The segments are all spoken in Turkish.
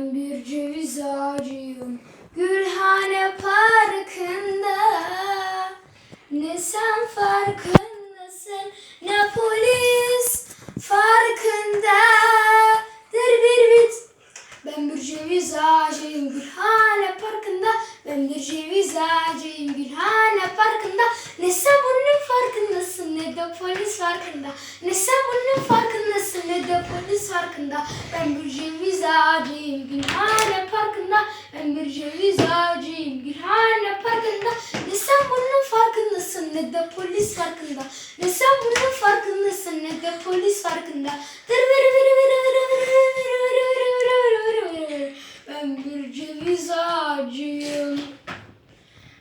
Ben bir ceviz ağacıyım. Gülhane Parkı'nda. Ne sen farkındasın ne polis farkında Dır bir bit. Ben bir ceviz ağacıyım Gülhane Parkı'nda. Ben bir ceviz ağacıyım Gülhane Parkı'nda. Ne sen bunun farkındasın ne de polis farkında. Ne sen bunun farkındasın ne de polis farkında. Ben bir ceviz ağacıyım Bir ceviz ağacıyım Gülhane Parkı'nda Ne sen bunun farkındasın ne de polis farkında Ne sen bunun farkındasın ne de polis farkında. Ben bir ceviz ağacıyım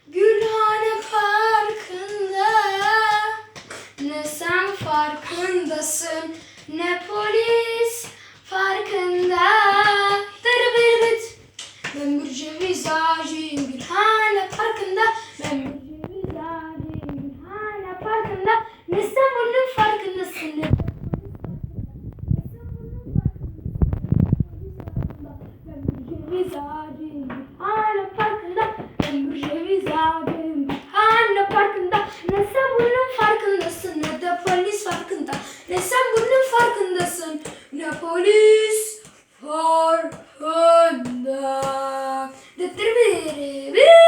Gülhane Parkı'nda Ne sen farkındasın ne polis vizarim, hala farkında. Ben proje vizarim, hala farkında. Ne sen bunun farkındasın ne de polis farkında. Ne sen bunun farkındasın ne polis farkında. Dıttır bir, bir.